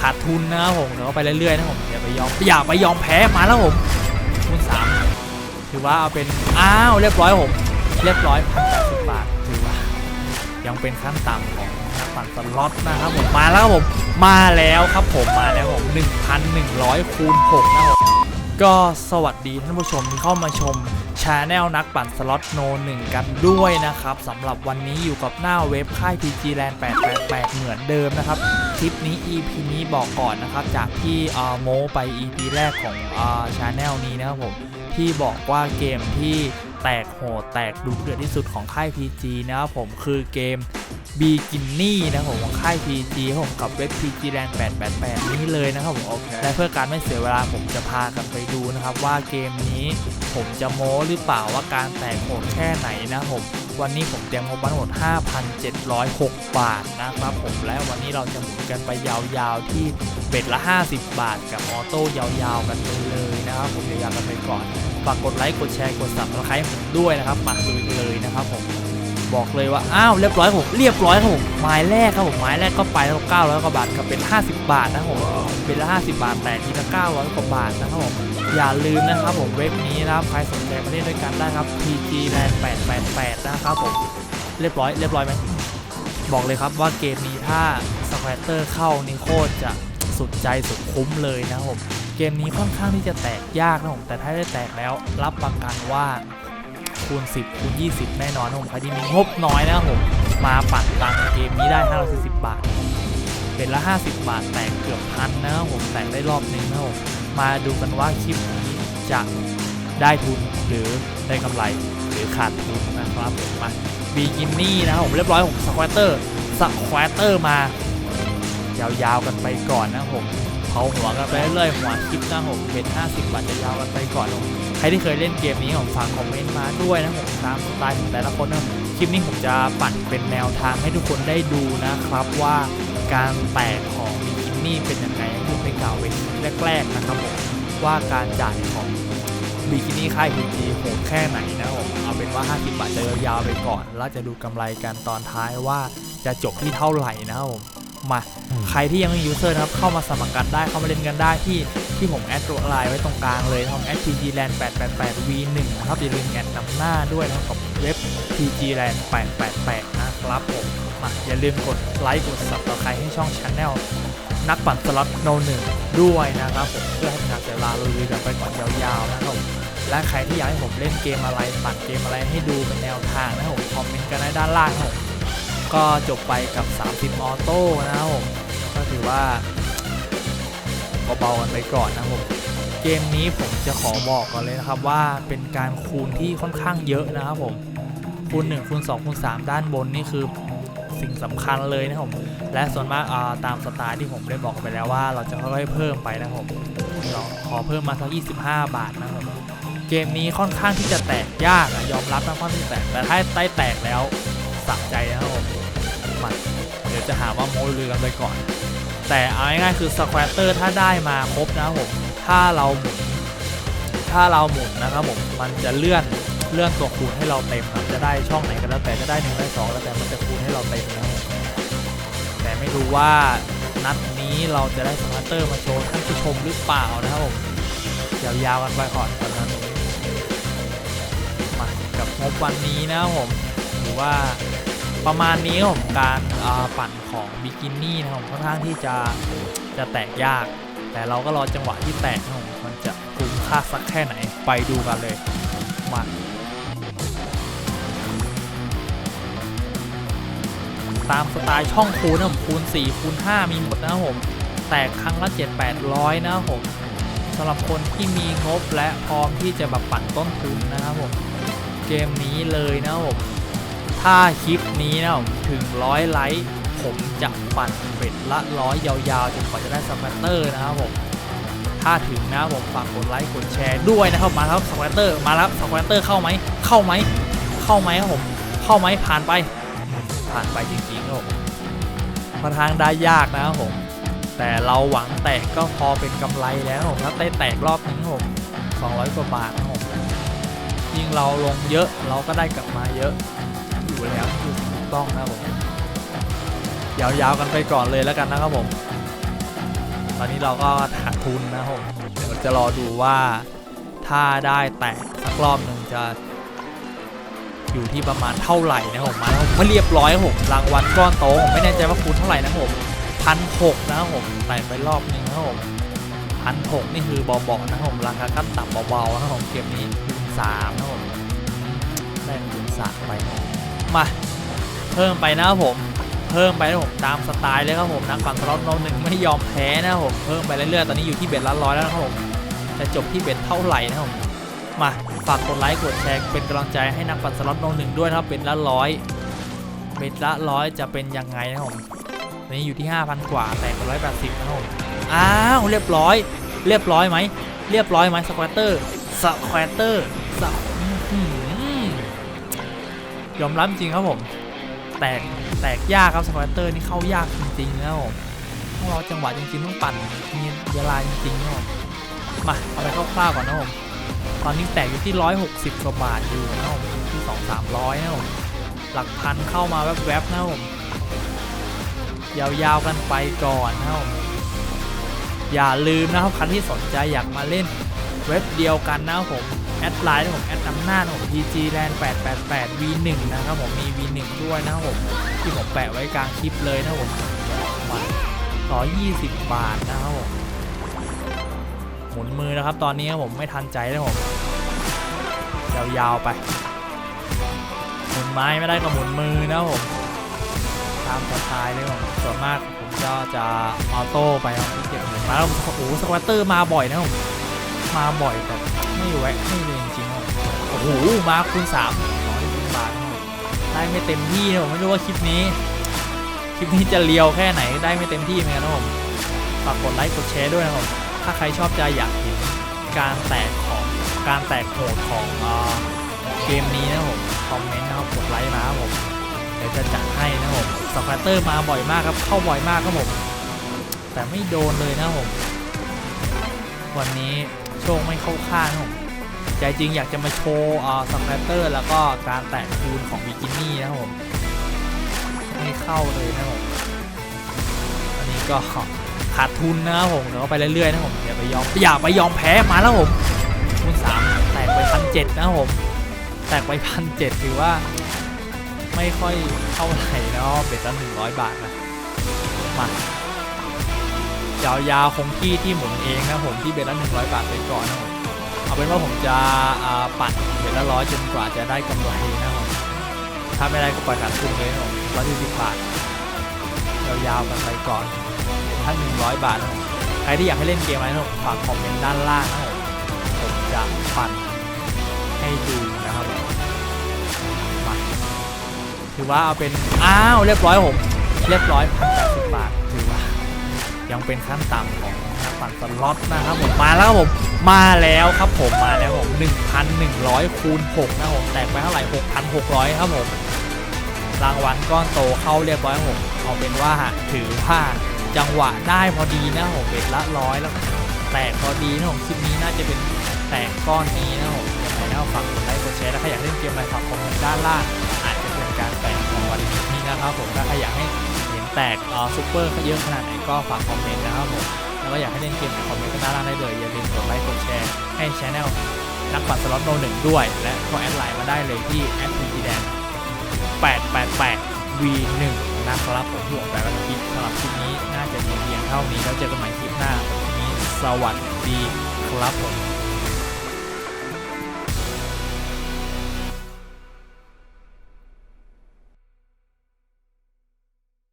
ขาดทุนนะครับผมเดี๋ยวไปเรื่อยๆนะผมอย่าไปยอมอย่าไปยอมแพ้มาแล้วผมคูณสามถือว่าเอาเป็นอ้าวเรียบร้อยผม เรียบร้อยพันแปดสิบบาทถือว่า ยังเป็นขั้นต่ำของนักปั่นสล็อตนะครับผมมาแล้วครับผมมาแล้วครับผมมาแล้วผม1,100คูณ6นะครับก็สวัสดีท่านผู้ชมที่เข้ามาชมชาแนลนักปั่นสล็อตโนหนึ่งกันด้วยนะครับสำหรับวันนี้อยู่กับหน้าเว็บค่าย PG Land 888 เหมือนเดิมนะครับ คลิปนี้ EP นี้บอกก่อนนะครับ จากที่โมไป EP แรกของชาแนลนี้นะครับผมที่บอกว่าเกมที่ แตกโหดแตกดุเดือดที่สุดของค่าย PG นะครับผมคือเกม b e g i n n y นะครับผมของค่าย PG ครับผมกับเว็บ PG Land 888 นี้เลยนะครับผมและเพื่อการไม่เสียเวลาผมจะพากันไปดูนะครับว่าเกมนี้ผมจะโม้หรือเปล่าว่าการแตกโหดแค่ไหนนะครับผมวันนี้ผมเตรียมงบมาทั้งหมด 5,706 บาทนะครับผมและวันนี้เราจะหมุนกันไปยาวๆที่เบ็ดละ 50 บาท กับออโต้ยาวๆกันไปเลยนะครับผมยาวๆกันไปก่อน ฝากกดไลค์กดแชร์กดสับสไครต์ผมด้วยนะครับ มาดูกันเลยนะครับผมบอกเลยว่าอ้าวเรียบร้อยผมเรียบร้อยครับผมไม้แรกครับผมไม้แรกก็ไปแล้ว900กว่าบาทกับเป็น 50 บาทนะครับผมเป็นละ50 บาทแต่ทีละ900กว่าบาทนะครับผมอย่าลืมนะครับผมเว็บนี้นะครับใครสนใจมาเล่นด้วยกันได้ครับ PG Land 888 นะครับผมเรียบร้อยเรียบร้อยไหมบอกเลยครับว่าเกมนี้ถ้าสแควตเตอร์เข้านี่โคตรจะสุดใจสุดคุ้มเลยนะครับผม เกมนี้ค่อนข้างที่จะแตกยากนะผมแต่ถ้าได้แตกแล้วรับประกันว่าคูณ 10 คูณ 20 แน่นอนนะผมใครที่มีงบน้อยนะผมมาปั่นตังเกมนี้ได้540บาทเป็นละ 50 บาทแตกเกือบพันนะครับผมแตกได้รอบนึงนะผมมาดูกันว่าคลิปนี้จะได้ทุนหรือได้กำไรหรือขาดทุนนะครับผมมาบีกินนี่นะครับผมเรียบร้อยผมสควอเตอร์สควอเตอร์มายาวๆกันไปก่อนนะผม เผาหัวกันไปเรื่อยหัวคลิปหนะครับผมเป็น 50 บาทจะยาวกันไปก่อนผมใครที่เคยเล่นเกมนี้ผมฟังคอมเมนต์มาด้วยนะผมตามสไตล์ของแต่ละคนนะคลิปนี้ผมจะปั่นเป็นแนวทางให้ทุกคนได้ดูนะครับว่าการแตกของบีกินนี่เป็นยังไงที่ได้กล่าวไว้แรกๆนะครับผมว่าการจ่ายของบิกินี่ค่าย PG โหดแค่ไหนนะผมเอาเป็นว่า 50 บาทจะยาวไปก่อน แล้วจะดูกำไรกันตอนท้ายว่าจะจบที่เท่าไหร่นะครับผม มา ใครที่ยังไม่มียูเซอร์นะครับเข้ามาสมัครกันได้เข้ามาเล่นกันได้ที่ที่ผมแอดตัวไลน์ไว้ตรงกลางเลยนะครับแอด PG Land 888 V1 นะครับอย่าลืมแอดนำหน้าด้วยนะครับกับเว็บ PG Land 888นะครับผมมาอย่าลืมกดไลค์กด subscribe ให้ช่อง Channel นักปั่นสล็อตโนหนึ่งด้วยนะครับผมเพื่อให้เป็นการเสียเวลาเราลุยกันไปก่อนยาวๆนะครับผมและใครที่อยากให้ผมเล่นเกมอะไรปั่นเกมอะไรให้ดูเป็นแนวทางนะครับผมคอมเมนต์กันได้ด้านล่างนะครับผม ก็จบไปกับ 30 ออโต้นะครับผมก็ถือว่าเบาๆกันไปก่อนนะครับผมเกมนี้ผมจะขอบอกก่อนเลยนะครับว่าเป็นการคูณที่ค่อนข้างเยอะนะครับผมคูณ1คูณ2คูณ3 ด้านบนนี่คือสิ่งสำคัญเลยนะครับผมและส่วนมากาตามสไตล์ที่ผมได้บอกไปแล้วว่าเราจะค่อยๆเพิ่มไปนะครับผมเราขอเพิ่มมาสัก25 บาทนะครับผมเกมนี้ค่อนข้างที่จะแตกยากอะยอมรับนะค่อนข้างที่แตกแต่ถ้าใต้แตกแล้วสะใจนะครับผม จะหาว่าโม้ลือกันไปก่อน แต่เอาง่ายๆคือสแควตเตอร์ถ้าได้มาครบนะครับผมถ้าเราหมุนถ้าเราหมุนนะครับผมมันจะเลื่อนเลื่อนตัวคูณให้เราเต็มครับจะได้ช่องไหนก็แล้วแต่จะได้หนึ่งได้สองแล้วแต่มันจะคูณให้เราเต็มนะครับแต่ไม่รู้ว่านัดนี้เราจะได้สแควตเตอร์มาโชว์ท่านผู้ชมหรือเปล่านะครับผมยาวๆกันไปก่อนตอนนั้นมากับงบวันนี้นะผมถือว่า ประมาณนี้ครับผมการปั่นของบิกินี่นะครับผมค่อนข้างที่จะจะแตกยาก แต่เราก็รอจังหวะที่แตกนะผมมันจะคุ้มค่าสักแค่ไหนไปดูกันเลยมาตามสไตล์ช่องคูณนะผมคูณ 4 คูณ 5 มีหมดนะผมแตกครั้งละ 7 800 นะครับผมสำหรับคนที่มีงบและพร้อมที่จะแบบปั่นต้นทุนนะครับผม เกมนี้เลยนะผม ถ้าคลิปนี้นะผมถึงร้อยไลค์ผมจะปั่นเบ็ดละร้อยยาวๆจนกว่าจะได้สแควตเตอร์นะครับผมถ้าถึงนะผมฝากกดไลค์กดแชร์ด้วยนะครับมาครับสแควตเตอร์มาแล้วสแควตเตอร์เข้าไหมเข้าไหมเข้าไหมครับผมเข้าไหมผ่านไป ผ่านไปจริงๆครับผมค่อนข้างได้ยากนะครับผมแต่เราหวังแตกก็พอเป็นกำไรแล้วครับผมถ้าได้แตกรอบนึงครับผม200 กว่าบาทนะครับผมยิ่งเราลงเยอะเราก็ได้กลับมาเยอะ แล้วถูกต้องนะครับผมยาวๆกันไปก่อนเลยแล้วกันนะครับผม ตอนนี้เราก็ขาดทุนนะครับผมเดี๋ยวจะรอดูว่าถ้าได้แตกสักรอบหนึ่งจะอยู่ที่ประมาณเท่าไหร่นะครับผมมาแล้วผมเรียบร้อยครับผมรางวัลก้อนโตผมไม่แน่ใจว่าคูณเท่าไหร่นะครับผมพันหกนะครับผมใส่ไปรอบหนึงนะครับผมพันหกนี่คือเบาๆนะครับผมราคาขั้นต่ำเบาๆนะครับผมเกมนี้สามนะครับผมได้คูณสามไป มา เพิ่มไปนะครับผม เพิ่มไปนะผมตามสไตล์เลยครับผมนักปั่นสล็อตโนหนึ่งไม่ยอมแพ้นะครับผมเพิ่มไปเรื่อยๆตอนนี้อยู่ที่เบ็ดละร้อยแล้วนะครับผมจะจบที่เบ็ดเท่าไหร่นะครับผมมาฝากกดไลค์กดแชร์เป็นกำลังใจให้นักปั่นสล็อตโนหนึ่งด้วยนะครับเป็นละร้อยเป็นละร้อยจะเป็นยังไงนะครับผมตอนนี้อยู่ที่ 5,000 กว่าแต่กร้อยแปดสิบนะครับผมอ้าวเรียบร้อย เรียบร้อยไหมเรียบร้อยไหมสควตเตอร์สควตเตอร์ส ยอมรับจริงครับผม แตกแตกยากครับสควตเตอร์นี่เข้ายากจริงๆนะครับผมต้องรอจังหวะจริงๆต้องปั่นมีเวลาจริงๆนะครับผมมาเอาไปคร่าวๆก่อนนะครับผมตอนนี้แตกอยู่ที่ 160กว่าบาทอยู่นะครับผมที่2 300นะครับผมหลักพันเข้ามาแวบๆนะครับผมยาวๆกันไปก่อนนะครับผมอย่าลืมนะครับใครที่สนใจอยากมาเล่นเว็บเดียวกันนะครับผม แอดไลน์นะผมแอดน้ำหน้านะผม PG Land 888 V1 นะครับผมมี V1 ด้วยนะครับผมที่ผมแปะไว้กลางคลิปเลยนะครับผมมาต่อ 20 บาทนะครับผมหมุนมือนะครับ ตอนนี้ครับผมไม่ทันใจแล้วผมยาวๆไป หมุนไม้ไม่ได้ก็หมุนมือนะครับผมตามสไตล์เลยผมส่วนมากผมก็จะออโต้ไปครับที่เก็บหมุนมาแล้วโอ้โหสควอตเตอร์มาบ่อยนะผมมาบ่อยแต่ ไม่แวะไม่เลยจริงๆโอ้โหมาคูณสามร้อยบาทนะครับได้ไม่เต็มที่นะผมไม่รู้ว่าคลิปนี้ คลิปนี้จะเลียวแค่ไหนได้ไม่เต็มที่เหมือนกันนะผมฝากกดไลค์กดแชร์ด้วยนะครับถ้าใครชอบใจอยากเห็นการแตกของการแตกโหดของเกมนี้นะผมคอมเมนต์นะครับกดไลค์มาครับผมเดี๋ยวจะจัดให้นะผมสควอตเตอร์มาบ่อยมากครับเข้าบ่อยมากครับผมแต่ไม่โดนเลยนะผมวันนี้ โชคไม่เข้าข้างนะผมใจจริงอยากจะมาโชว์อ่อสควอตเตอร์แล้วก็การแตกคูณของบิกินี่นะครับผมไม่เข้าเลยนะครับผมอันนี้ก็ขาดทุนนะครับผมเดี๋ยวไปเรื่อยๆนะครับผมอย่าไปยอมอย่าไปยอมแพ้มาแล้วผมคูณสามแตกไปพันเจ็ดนะครับผมแตกไปพันเจ็ดถือว่า ไม่ค่อยเท่าไหร่แล้วเบ็ดละหนึ่งร้อยบาทนะมา ยาวๆคงที่ที่หมุนเองนะผมที่เบ็ดละหนึ่งร้อยบาทไปก่อนนะผมเอาเป็นว่าผมจะปั่นเบ็ดละร้อยจนกว่าจะได้กำไรนะครับผมถ้าไม่ได้ก็ปล่อยขาดทุนเลยนะผมร้อยสี่สิบบาทยาวๆกันไปก่อนถ้า100บาทนะครับใครที่อยากให้เล่นเกมอะไรนะครับฝากคอมเมนต์ด้านล่างนะผมจะปั่นให้ดูนะครับมาถือว่าเอาเป็นอ้าวเรียบร้อยผมเรียบร้อยพันแปดสิบบาทถือว่า ยังเป็นขั้นต่ำของนักปั่นสล็อตนะครับผมมาแล้วครับผมมาแล้วครับผมมาแล้วผม1,100คูณ6นะครับผมแตกไปเท่าไหร่6,600 ครับผมรางวัลก้อนโตเข้าเรียบร้อยผมเอาเป็นว่าถือว่าจังหวะได้พอดีนะผมเบ็ดละร้อยแล้วแตกพอดีนะผมคลิปนี้น่าจะเป็นแตกก้อนนี้นะผมยังไงนะฝากกดไลค์กดแชร์แล้วใครอยากเล่นเกมอะไรฝากคอมเมนต์ด้านล่างอาจจะเป็นการแตกของวันนี้นะครับผมถ้าใครอยากให้ แตกเอ่อซุปเปอร์เยอะขนาดไหนก็ฝากคอมเมนต์นะครับผมแล้วก็อยากให้เล่นเกมไหนคอมเมนต์ด้านล่างได้เลยอย่าลืมกดไลค์กดแชร์ให้ช anel นักปั่นสล็อตโนหนึ่งด้วย และก็แอดไลน์มาได้เลยที่แอดพีแดง888 V1 นะครับผมที่ผมแปลว่าคลิปสำหรับคลิปนี้น่าจะมีเพียงเท่านี้แล้วเจอกันใหม่คลิปหน้าวันนี้สวัสดีครับผม